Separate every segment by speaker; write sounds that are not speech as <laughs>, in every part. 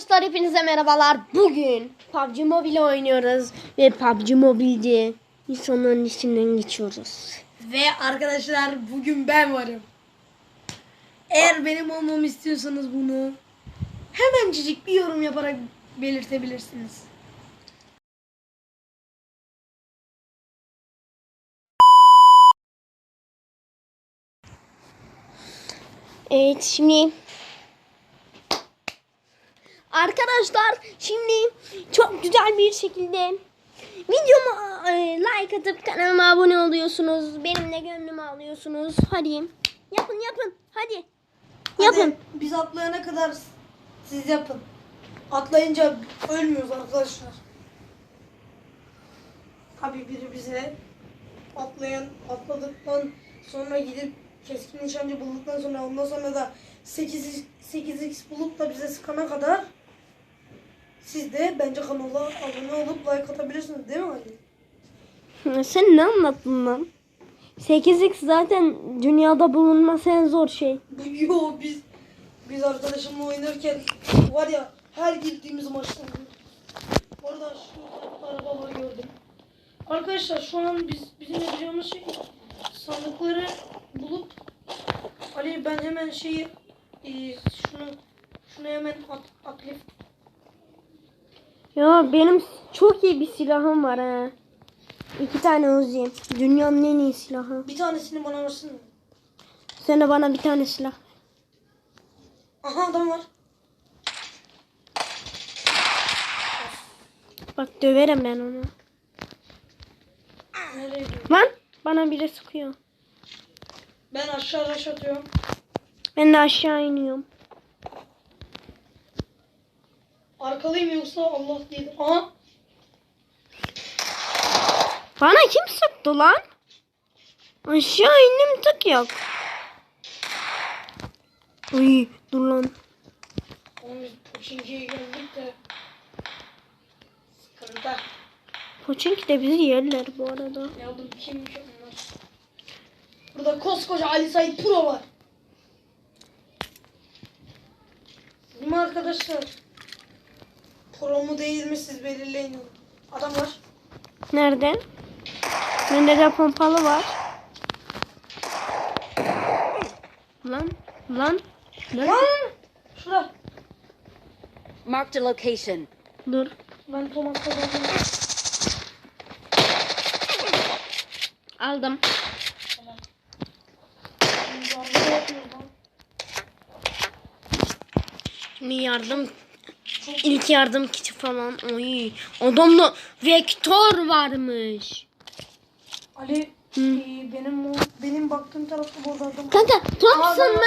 Speaker 1: Arkadaşlar hepinize merhabalar. Bugün PUBG Mobile oynuyoruz ve PUBG Mobile'de insanların içinden geçiyoruz.
Speaker 2: Ve arkadaşlar bugün ben varım. Eğer benim olmamı istiyorsanız bunu hemencik bir yorum yaparak belirtebilirsiniz.
Speaker 1: Evet şimdi Arkadaşlar şimdi çok güzel bir şekilde videoma e, like atıp kanalıma abone oluyorsunuz. Benimle gönlümü alıyorsunuz. Hadi yapın yapın hadi. Yapın.
Speaker 2: Hadi biz atlayana kadar siz yapın. Atlayınca ölmüyoruz arkadaşlar. Tabii biri bize atlayan atladıktan sonra gidip keskin nişancı bulduktan sonra ondan sonra da 8 8x bulup da bize sıkana kadar siz de bence kanala abone olup like atabilirsiniz değil mi Ali?
Speaker 1: Sen ne anlattın lan? 8x zaten dünyada bulunması en zor şey. <laughs>
Speaker 2: Yo biz biz arkadaşımla oynarken var ya her girdiğimiz maçta Orada şu arabaları gördüm. Arkadaşlar şu an biz bizim yapacağımız şey sandıkları bulup Ali ben hemen şeyi e, şunu şunu hemen at, aktif
Speaker 1: Ya benim çok iyi bir silahım var ha. İki tane Uzi. Dünyanın en iyi silahı.
Speaker 2: bir tanesini bana versin?
Speaker 1: Sen de bana bir tane silah.
Speaker 2: Aha adam var.
Speaker 1: Bak döverim ben onu.
Speaker 2: Nereye?
Speaker 1: Lan bana biri sıkıyor.
Speaker 2: Ben aşağı rush atıyorum.
Speaker 1: Ben de aşağı iniyorum.
Speaker 2: Arkalıyım yoksa Allah değil. Aha
Speaker 1: Bana kim sıktı lan? Aşağı indim tık yok. Uy dur lan.
Speaker 2: Oğlum biz Pochinki'ye geldik de sıkıntı.
Speaker 1: Poçinki de bizi yerler bu arada.
Speaker 2: Ya dur kimmiş onlar? Burada koskoca Ali Said Pro var. Değil mi arkadaşlar? Pro mu değil mi siz belirleyin. Adam var.
Speaker 1: Nerede? Bende de pompalı var. Lan lan lan.
Speaker 2: Lan! Şurada.
Speaker 3: Marked a location.
Speaker 1: Dur.
Speaker 2: Ben Thomas kazandım.
Speaker 1: Aldım.
Speaker 2: Lan.
Speaker 1: Şimdi yardım ilk yardım kiti falan. Oy. Adamda vektör varmış.
Speaker 2: Ali
Speaker 1: Hı.
Speaker 2: e, benim o- benim baktığım tarafta burada adam.
Speaker 1: Kanka Thompson mı?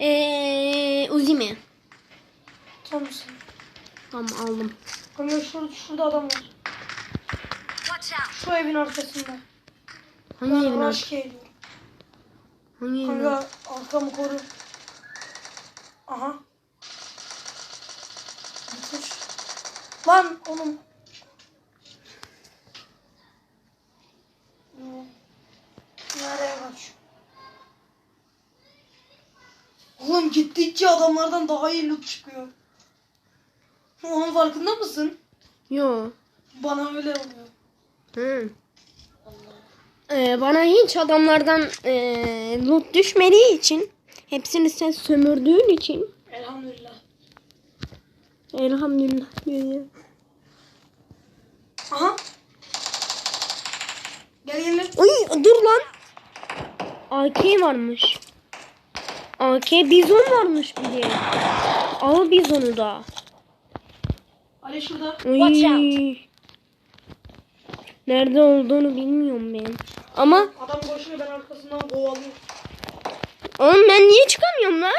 Speaker 1: Ee, Uzi mi?
Speaker 2: Thompson.
Speaker 1: Tamam aldım.
Speaker 2: Kanka şurada, şurada adam var. Şu evin arkasında.
Speaker 1: Hangi evin
Speaker 2: Ben
Speaker 1: ar-
Speaker 2: rush geliyor.
Speaker 1: Hangi evin ar-
Speaker 2: Kanka arkamı koru. Aha. Lan oğlum. Ne? Nereye kaç? Oğlum gittikçe adamlardan daha iyi loot çıkıyor. Onun farkında mısın?
Speaker 1: Yo.
Speaker 2: Bana öyle oluyor.
Speaker 1: Hı. Ee, bana hiç adamlardan ee, loot düşmediği için hepsini sen sömürdüğün için
Speaker 2: Elhamdülillah.
Speaker 1: Elhamdülillah diyor ya.
Speaker 2: Aha. Gel gel. gel.
Speaker 1: Uy dur lan. AK varmış. AK bizon varmış bir de. Al bizonu da.
Speaker 2: Ali şurada.
Speaker 1: Uy. Nerede olduğunu bilmiyorum ben. Ama
Speaker 2: Adam koşuyor ben arkasından kovalıyorum.
Speaker 1: oğlum ben niye çıkamıyorum lan?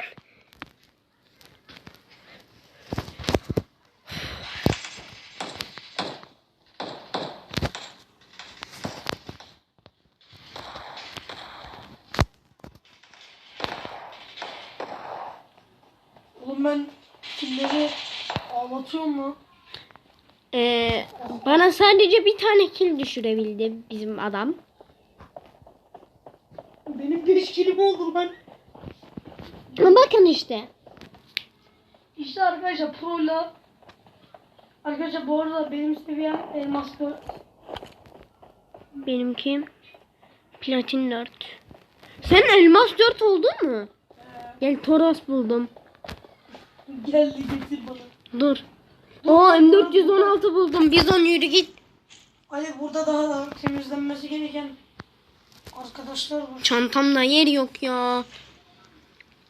Speaker 2: Oğlum ben killeri ağlatıyorum lan.
Speaker 1: Ee, bana sadece bir tane kill düşürebildi bizim adam.
Speaker 2: Benim 5 kilim oldu lan.
Speaker 1: Bakın işte.
Speaker 2: İşte arkadaşlar pro'la Arkadaşlar bu arada benim seviyem elmas 4.
Speaker 1: Benimki platin 4. Sen elmas 4 oldun mu? Gel Toros buldum.
Speaker 2: Geldi getir bana.
Speaker 1: Dur. Oo M416 buldum. Bizon yürü git.
Speaker 2: Ali burada daha da temizlenmesi gereken arkadaşlar var.
Speaker 1: Çantamda yer yok ya.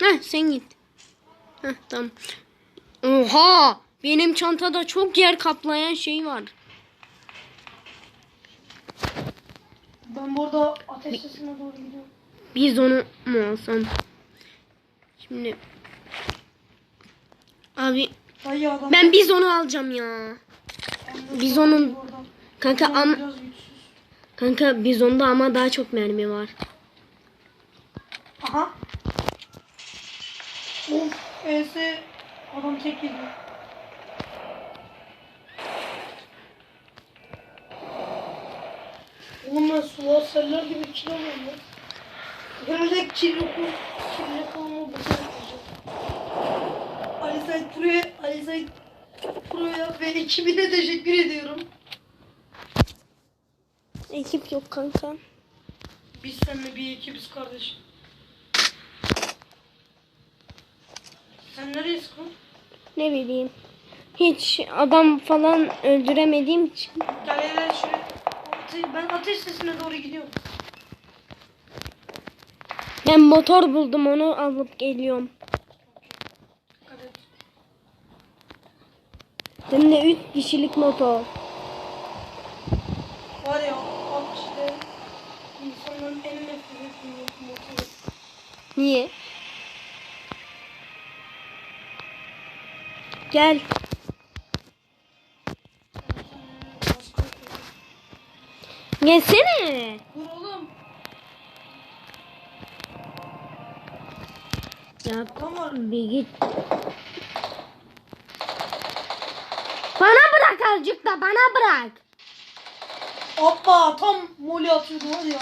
Speaker 1: Heh sen git. Heh tamam. Oha! Benim çantada çok yer kaplayan şey var.
Speaker 2: Ben burada ateş sesine doğru gidiyorum.
Speaker 1: Bizonu mu alsam? Şimdi Abi
Speaker 2: Dayı adam.
Speaker 1: ben bizonu alacağım ya. bizonun-. Kanka am kanka bizonda ama daha çok mermi var.
Speaker 2: Aha. Of. ES adam tek geliyor. Oğlum ben gibi kilo alıyorum. Herhalde kilo kilo kolumu bıçak Ali Said Pro'ya Ali Said Pro'ya ve ekibine teşekkür ediyorum.
Speaker 1: Ekip yok kanka.
Speaker 2: Biz seninle bir ekibiz kardeşim. Sen nereye sıkın?
Speaker 1: Ne bileyim. Hiç adam falan öldüremediğim için.
Speaker 2: Gel gel gel şuraya. Ben ateş sesine doğru gidiyorum.
Speaker 1: Ben motor buldum onu alıp geliyorum.
Speaker 2: Dikkat et.
Speaker 1: Hem de 3 kişilik motor.
Speaker 2: Var ya bak işte insanların en nefret ettiği motoru.
Speaker 1: Niye? Gel. Gelsene.
Speaker 2: Dur oğlum.
Speaker 1: Ya
Speaker 2: Tamam.
Speaker 1: bir git. Bırak azıcık da bana bırak.
Speaker 2: Hoppa tam moli atıyordu var ya.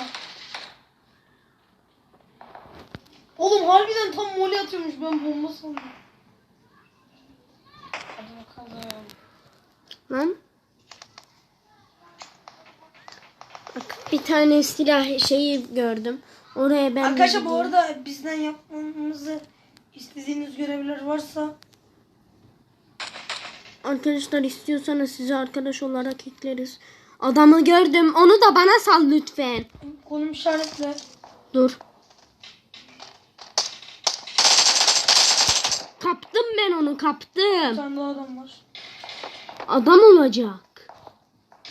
Speaker 2: Oğlum harbiden tam moli atıyormuş ben bomba sandım. Hadi bakalım.
Speaker 1: Lan. Bak bir tane silah şeyi gördüm. Oraya ben
Speaker 2: Arkadaşlar bu arada bizden yapmamızı istediğiniz görevler varsa
Speaker 1: Arkadaşlar istiyorsanız sizi arkadaş olarak ekleriz. Adamı gördüm. Onu da bana sal lütfen.
Speaker 2: konum işaretle.
Speaker 1: Dur. Kaptım ben onu kaptım.
Speaker 2: tane daha adam var.
Speaker 1: Adam olacak.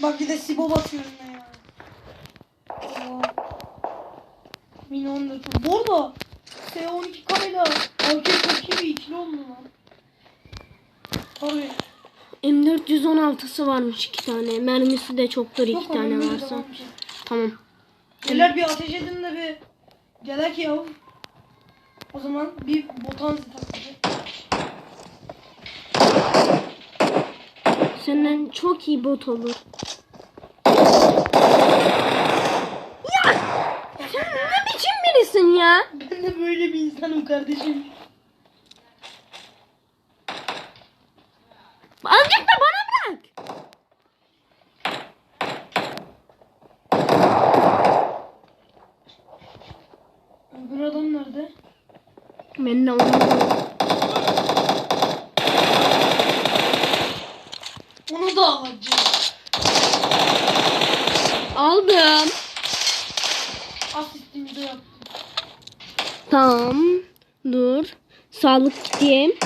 Speaker 2: Bak bir de Sibo batıyor önüne ya. Allah. Mini 14. Bu arada S12K ile AK çok iyi bir ikili oldu lan. Tabii.
Speaker 1: M416'sı varmış iki tane. Mermisi de çoktur iki
Speaker 2: Yok
Speaker 1: tane varsa.
Speaker 2: şey.
Speaker 1: Tamam.
Speaker 2: Beyler bir ateş edin de bir gelek ya. O zaman bir botan taklidi.
Speaker 1: Senden çok iyi bot olur. Ya! Sen ne biçim birisin ya?
Speaker 2: Ben de böyle bir insanım kardeşim.
Speaker 1: Azıcık da bana bırak.
Speaker 2: Öbür adam nerede?
Speaker 1: Ben de onu
Speaker 2: da alacağım.
Speaker 1: aldım.
Speaker 2: Asistimi de yaptım.
Speaker 1: Tamam. Dur. Sağlık diyeyim.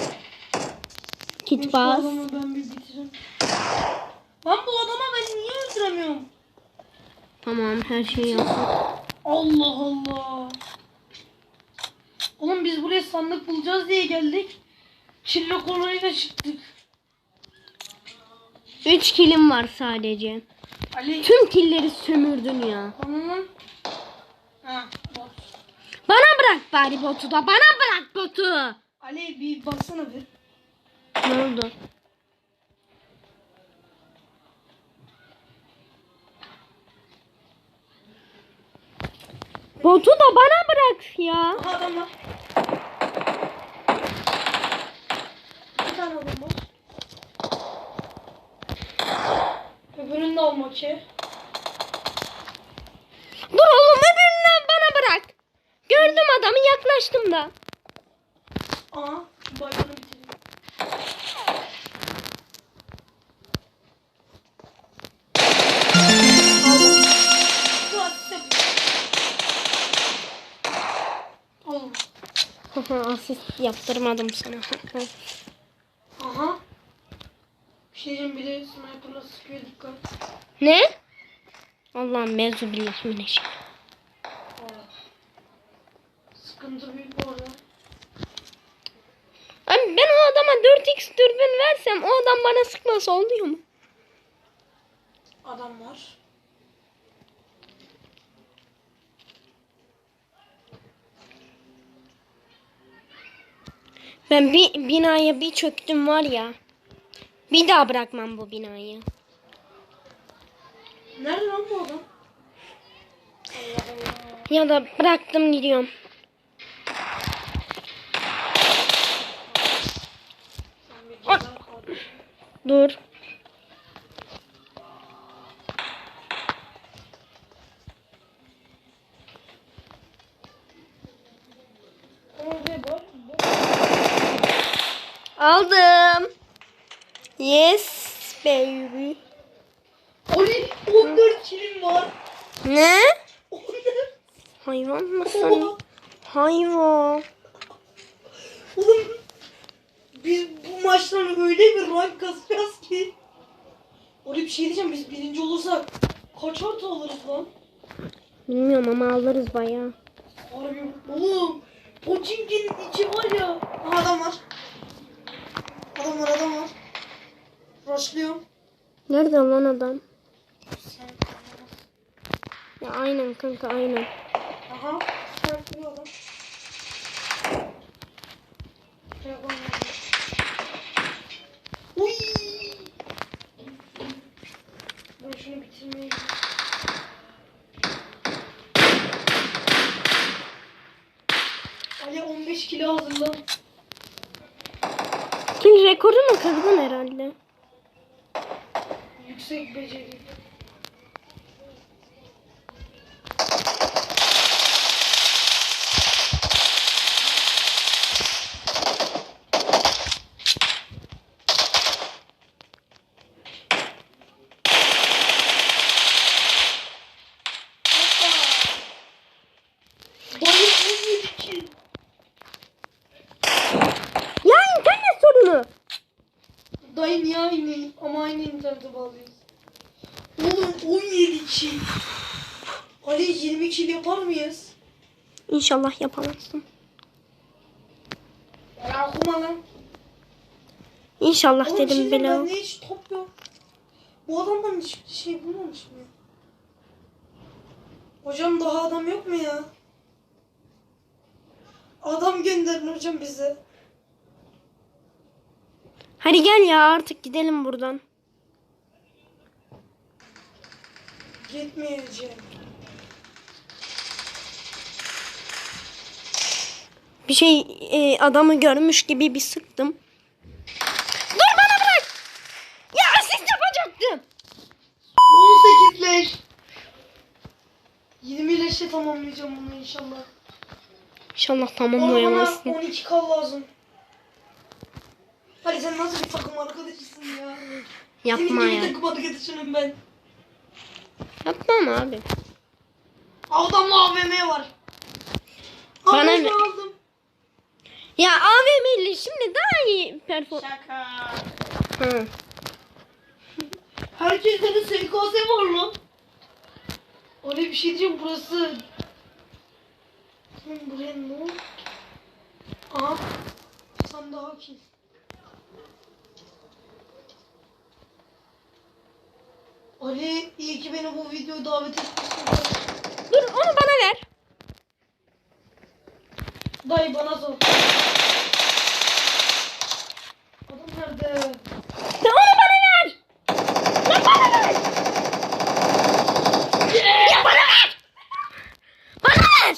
Speaker 1: Kit bas.
Speaker 2: ben bir bitireyim. Bu adama ben niye öldüremiyorum?
Speaker 1: Tamam her şeyi yaptım.
Speaker 2: Allah Allah. Oğlum biz buraya sandık bulacağız diye geldik. Çille kolayla çıktık.
Speaker 1: 3 kilim var sadece.
Speaker 2: Ali.
Speaker 1: Tüm killeri sömürdün ya.
Speaker 2: Ha, bak.
Speaker 1: Bana bırak bari botu da. Bana bırak botu.
Speaker 2: Ali bir baksana bir.
Speaker 1: Ne oldu? Botu da bana bırak ya.
Speaker 2: Aha adam var. Bir tane adam var. alma ki.
Speaker 1: Dur oğlum öbürünü bana bırak. Gördüm adamı yaklaştım da.
Speaker 2: Aha. Allah.
Speaker 1: Asist yaptırmadım sana.
Speaker 2: Aha. Bir şey diyeceğim bir de sniper'la sıkıyor dikkat.
Speaker 1: ne? Allah'ım mevzu mineşşeytanirracim.
Speaker 2: Aa. Sıkıntı büyük bu arada.
Speaker 1: Abi ben o adama 4x dürbün versem o adam bana sıkması oluyor mu?
Speaker 2: Adam var.
Speaker 1: Ben bir binaya bir çöktüm var ya. Bir daha bırakmam bu binayı.
Speaker 2: Nerede lan bu adam?
Speaker 1: Ya da bıraktım gidiyorum. Dur. Aldım. Yes baby.
Speaker 2: Ali 14 kilim var.
Speaker 1: Ne?
Speaker 2: 14.
Speaker 1: Hayvan mısın? Hayvan.
Speaker 2: Oğlum biz bu maçtan öyle bir rank kasacağız ki. Orada bir şey diyeceğim biz birinci olursak kaç artı alırız lan?
Speaker 1: Bilmiyorum ama alırız bayağı.
Speaker 2: Harbi oğlum Pochinki'nin içi var ya. Aha adam var. Adam var adam var. Rushlıyorum.
Speaker 1: Nerede lan adam?
Speaker 2: Sen
Speaker 1: Ya aynen kanka aynen.
Speaker 2: Aha. Rushlıyorum adam. Telefon nerede? Uy. Ben şunu bitirmeye gidiyorum. Ali 15 kilo hazırla.
Speaker 1: Kim kırdın herhalde.
Speaker 2: Yüksek beceri. Hoppa. Dayı 17 kill.
Speaker 1: Ya internet sorunu.
Speaker 2: Dayı niye aynı ama aynı internete bağlıyız. Oğlum 17 kill. Ali 20 kill yapar mıyız?
Speaker 1: İnşallah yapamazsın.
Speaker 2: Ya okuma lan.
Speaker 1: İnşallah
Speaker 2: Oğlum şey
Speaker 1: dedim bile.
Speaker 2: bende hiç top yok. Bu adamdan hiç şey bulmamış mı? Hocam daha adam yok mu ya? Adam gönderin hocam bize.
Speaker 1: Hadi gel ya artık gidelim buradan.
Speaker 2: Gitmeyeceğim.
Speaker 1: Bir şey e, adamı görmüş gibi bir sıktım. Dur bana bırak. Ya asist yapacaktım.
Speaker 2: 18 leş. 20 leşe tamamlayacağım bunu inşallah.
Speaker 1: İnşallah
Speaker 2: Bana
Speaker 1: tamamlayamazsın.
Speaker 2: 12 kal lazım. Hadi sen nasıl bir takım arkadaşısın ya?
Speaker 1: Yapma
Speaker 2: Senin gibi
Speaker 1: ya.
Speaker 2: takım arkadaşınım ben.
Speaker 1: Yapmam abi.
Speaker 2: Adamla AVM var.
Speaker 1: Bana ne?
Speaker 2: aldım.
Speaker 1: Ya AVM ile şimdi daha iyi perform...
Speaker 2: Şaka. <laughs> Herkeste de SKS var lan. Öyle bir şey diyeceğim burası. Lan buraya ne oldu? Aha. Sen daha kim? Ali iyi ki beni bu videoya davet etmişsin.
Speaker 1: Dur onu bana ver.
Speaker 2: Dayı bana sor. Adam nerede?
Speaker 1: Ya onu bana ver. Ya bana ver. Ya bana ver. Bana ver.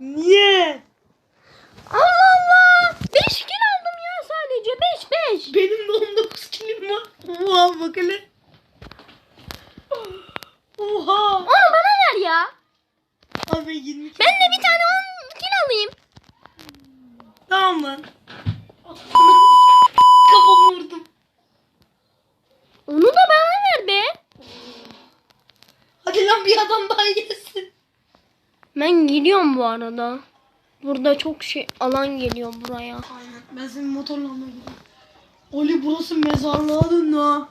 Speaker 2: Niye?
Speaker 1: Allah Allah. 5 kil aldım ya sadece. 5 5.
Speaker 2: Benim de 19 kilim var. Wow bak hele. Tamam lan. Kafamı vurdum.
Speaker 1: Onu da bana ver be.
Speaker 2: Hadi lan bir adam daha gelsin.
Speaker 1: Ben gidiyorum bu arada. Burada çok şey alan geliyor buraya.
Speaker 2: Aynen. Ben senin motorla almaya gidiyorum. Oli burası mezarlığa döndü ha.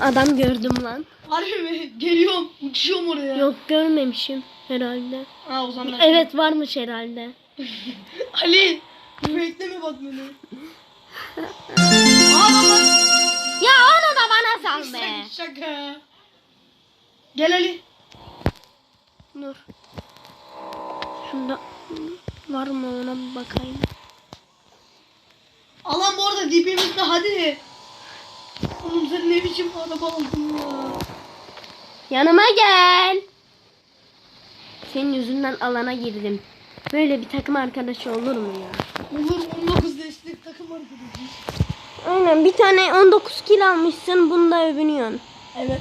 Speaker 1: Adam gördüm lan.
Speaker 2: Harbi mi? Geliyorum. Uçuyorum oraya.
Speaker 1: Yok görmemişim herhalde.
Speaker 2: Ha o zaman.
Speaker 1: Evet varmış herhalde. <laughs>
Speaker 2: Ali. Bekleme bak beni.
Speaker 1: Ya onu da bana sal be.
Speaker 2: Şaka. Gel Ali.
Speaker 1: Dur. Şunda var mı ona bir bakayım.
Speaker 2: Alan bu arada dibimizde hadi. Oğlum sen ne biçim araba aldın ya.
Speaker 1: Yanıma gel. Senin yüzünden alana girdim. Böyle bir takım arkadaşı olur mu ya?
Speaker 2: Olur 19 destek takım arkadaşı.
Speaker 1: Aynen bir tane 19 kil almışsın bunda övünüyorsun.
Speaker 2: Evet.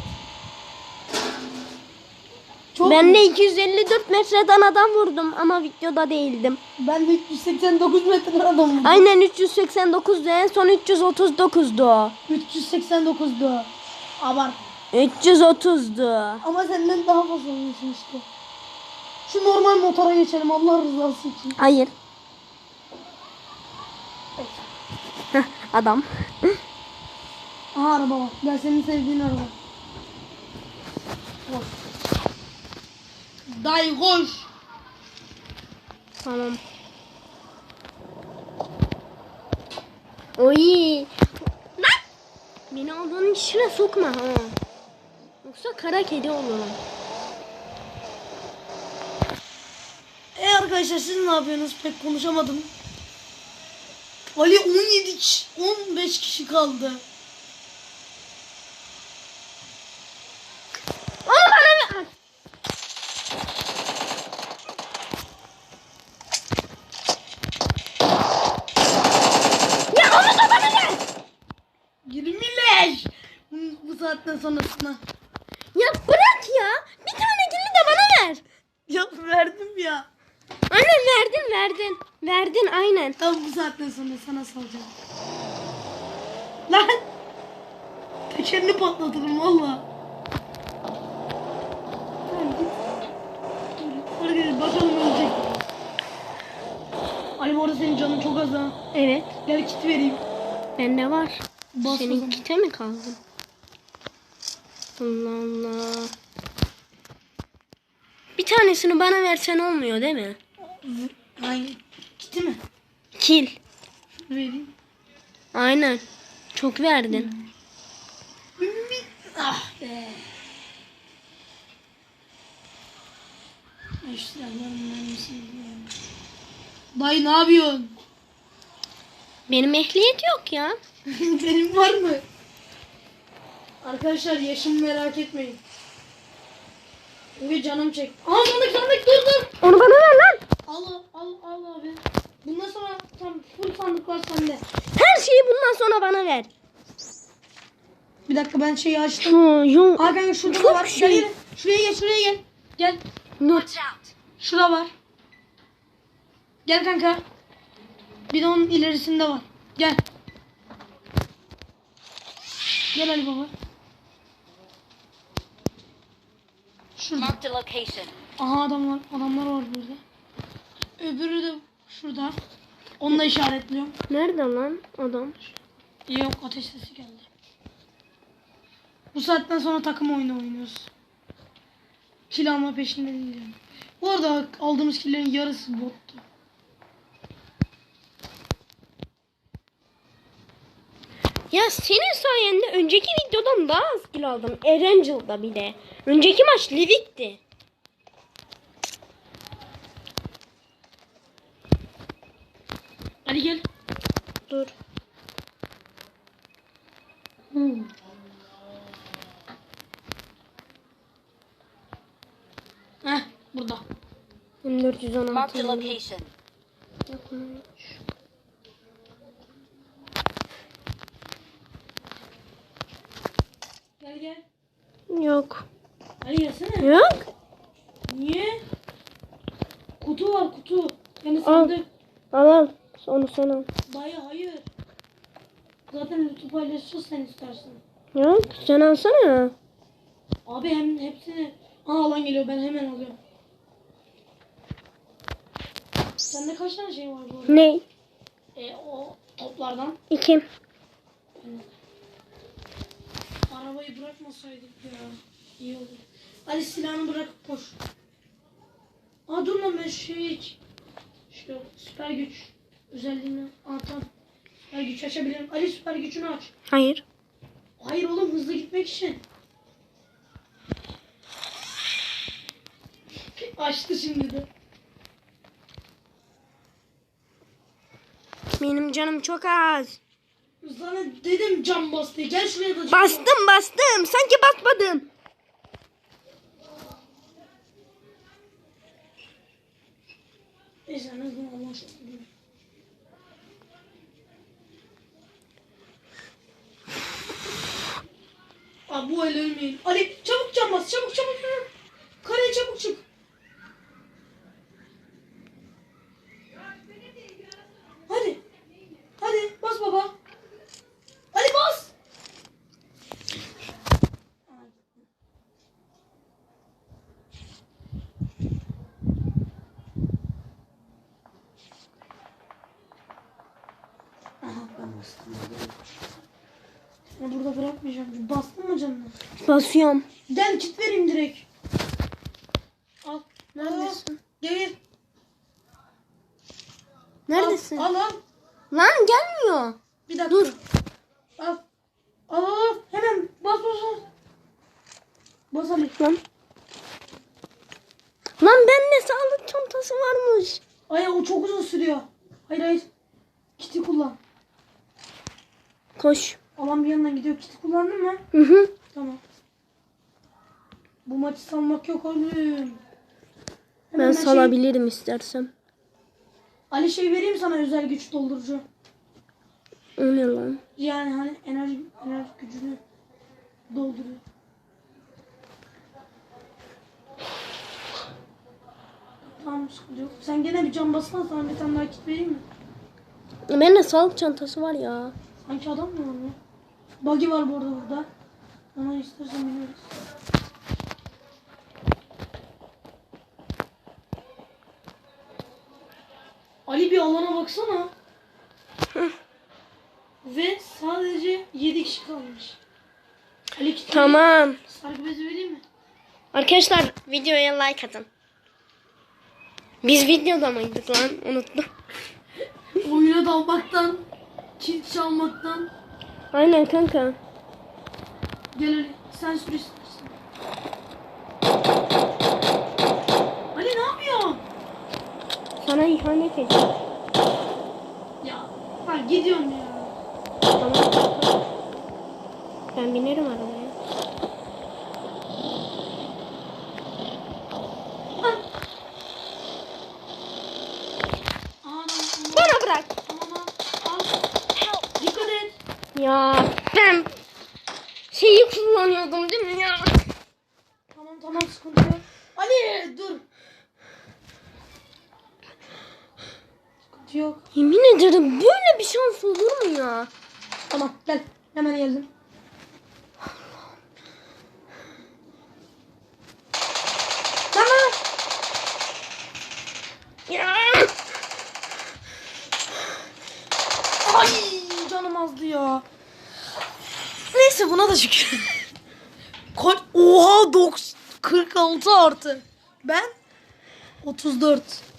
Speaker 2: Çok
Speaker 1: Ben de 254 metreden adam vurdum ama videoda değildim.
Speaker 2: Ben de 389 metreden adamım.
Speaker 1: Aynen 389'du en son 339'du o.
Speaker 2: 389'du. Abart.
Speaker 1: 330'du.
Speaker 2: Ama senden daha fazla olmuşsun işte. Şu normal motora geçelim Allah rızası için.
Speaker 1: Hayır. Heh, <laughs> adam.
Speaker 2: Aha araba var. Gel senin sevdiğin araba. Koş. Dayı koş.
Speaker 1: Tamam. Oy. Lan! Beni aldığın işine sokma ha. Yoksa kara kedi olurum.
Speaker 2: E arkadaşlar siz ne yapıyorsunuz? Pek konuşamadım. Ali 17 kişi, 15 kişi kaldı.
Speaker 1: Onu bana ver. Ya onu da bana ver.
Speaker 2: 20 leş. Bu, bu saatten sonrasına.
Speaker 1: Ya bırak ya. Bir tane gülü de bana ver.
Speaker 2: Ya verdim ya.
Speaker 1: Aynen verdin verdin. Verdin aynen.
Speaker 2: Tam bu saatten sonra sana salacağım. Lan. Tekerini patlatırım valla. Tamam, git. Arkadaşlar bakalım ölecek. Ali bu arada senin canın çok az ha.
Speaker 1: Evet.
Speaker 2: Gel kit vereyim.
Speaker 1: Bende var.
Speaker 2: Bas o
Speaker 1: Senin
Speaker 2: zaman.
Speaker 1: kite mi kaldın? Allah Allah. Bir tanesini bana versen olmuyor değil mi?
Speaker 2: Hangi? Kiti mi?
Speaker 1: Kil.
Speaker 2: Vereyim.
Speaker 1: Aynen. Çok verdin.
Speaker 2: Ah be. İşte Dayı ne yapıyorsun?
Speaker 1: Benim ehliyet yok ya. <laughs>
Speaker 2: Benim var mı? Arkadaşlar yaşımı merak etmeyin. Çünkü canım çek. Aa sandık sandık dur dur.
Speaker 1: Onu bana ver lan.
Speaker 2: Al al al abi. Bundan sonra tam full sandık var sende.
Speaker 1: Her şeyi bundan sonra bana ver.
Speaker 2: Bir dakika ben şeyi açtım.
Speaker 1: Şu, şu.
Speaker 2: Aa kanka şurada da
Speaker 1: Çok
Speaker 2: var.
Speaker 1: şey.
Speaker 2: Gel, gel. Şuraya gel şuraya gel. Gel.
Speaker 1: Dur.
Speaker 2: Şurada var. Gel kanka. Bir de onun ilerisinde var. Gel. Gel Ali baba. Şurada. Aha adam var. Adamlar var burada. Öbürü de şurada. Onu da işaretliyorum.
Speaker 1: Nerede lan adam?
Speaker 2: Yok ateş sesi geldi. Bu saatten sonra takım oyunu oynuyoruz. Kill alma peşinde değilim. Bu arada aldığımız killerin yarısı bottu.
Speaker 1: Ya senin sayende önceki videodan daha az kill aldım. Erangel'da bir de. Önceki maç Livik'ti.
Speaker 2: Ali gel.
Speaker 1: Dur.
Speaker 2: Heh burada.
Speaker 1: M416.
Speaker 3: Marked a location.
Speaker 2: Gel gel.
Speaker 1: Yok.
Speaker 2: Ali gelsene.
Speaker 1: Yok.
Speaker 2: Niye? Kutu var kutu.
Speaker 1: Al.
Speaker 2: sandık.
Speaker 1: Al al. Onu sen al.
Speaker 2: Dayı hayır. Zaten lütfu paylaşacağız sen istersen.
Speaker 1: Ya sen alsana.
Speaker 2: Abi hem hepsini... Aa alan geliyor ben hemen alıyorum. Sende kaç tane şey var bu arada?
Speaker 1: Ne?
Speaker 2: E, o toplardan.
Speaker 1: İki.
Speaker 2: Arabayı bırakmasaydık ya. İyi olur. Ali silahını bırakıp koş. Aa dur lan ben şey... Şu süper güç özelliğini anlatan. Süper güç açabilirim. Ali süper gücünü aç.
Speaker 1: Hayır.
Speaker 2: Hayır oğlum hızlı gitmek için. Açtı şimdi de.
Speaker 1: Benim canım çok az.
Speaker 2: Sana dedim cam bas diye. Gel şuraya da cam
Speaker 1: Bastım bastım. Sanki basmadım.
Speaker 2: Neyse en azından. Abi bu el ölmeyin. Ali çabuk cam bas çabuk çabuk. Kaleye çabuk çık. Hadi. Hadi bas baba. Ali bas. Ben burada bırakmayacağım. Canına?
Speaker 1: Basıyorum.
Speaker 2: Gel kit vereyim direkt. Al. Neredesin? Gel.
Speaker 1: Neredesin?
Speaker 2: Al al. al.
Speaker 1: Lan gelmiyor.
Speaker 2: Bir dakika.
Speaker 1: Dur.
Speaker 2: Al. Al al al. Hemen bas bas bas. Bas Ali.
Speaker 1: Lan. Lan bende sağlık çantası varmış.
Speaker 2: Ay o çok uzun sürüyor. Hayır hayır. Kiti kullan.
Speaker 1: Koş.
Speaker 2: Alan bir yandan gidiyor. Kiti kullandın mı?
Speaker 1: Hı hı.
Speaker 2: Tamam. Bu maçı salmak yok oğlum. Hemen
Speaker 1: Ben
Speaker 2: şey-
Speaker 1: salabilirim istersem.
Speaker 2: Ali şey vereyim sana özel güç doldurucu.
Speaker 1: O ne lan?
Speaker 2: Yani hani enerji enerji gücünü dolduruyor. Tamam sıkıntı yok. Sen gene bir cam bassan sana bir tane daha kit vereyim mi?
Speaker 1: Bende sağlık çantası var ya.
Speaker 2: Sanki adam mı var ya? Buggy var bu arada burada. Onu istersen biliyoruz. Ali bir alana baksana. Ve sadece 7 kişi kalmış. Ali kit
Speaker 1: Tamam.
Speaker 2: Sargı bezi vereyim mi?
Speaker 1: Arkadaşlar videoya like atın. Biz videoda mıydık lan? Unuttum. <laughs>
Speaker 2: Oyuna dalmaktan, kit çalmaktan.
Speaker 1: Aynen kanka.
Speaker 2: Gel Ali sen sür istersen. Ali ne yapıyorsun?
Speaker 1: Sana ihanet edeceğim.
Speaker 2: Ya bak gidiyorsun ya.
Speaker 1: Tamam. Ben binerim arabaya.
Speaker 2: Aman
Speaker 1: Bana bırak.
Speaker 2: aman al. Dikkat et.
Speaker 1: Ya ben şeyi kullanıyordum değil mi ya?
Speaker 2: Tamam tamam sıkıntı yok. Ali dur. Sıkıntı yok.
Speaker 1: Yemin ederim böyle bir şans olur mu ya?
Speaker 2: Tamam gel hemen geldim. Tamam.
Speaker 1: Ya.
Speaker 2: Ay canım azdı ya. Neyse buna da şükür. Kaç? Oha 9 46 artı. Ben 34.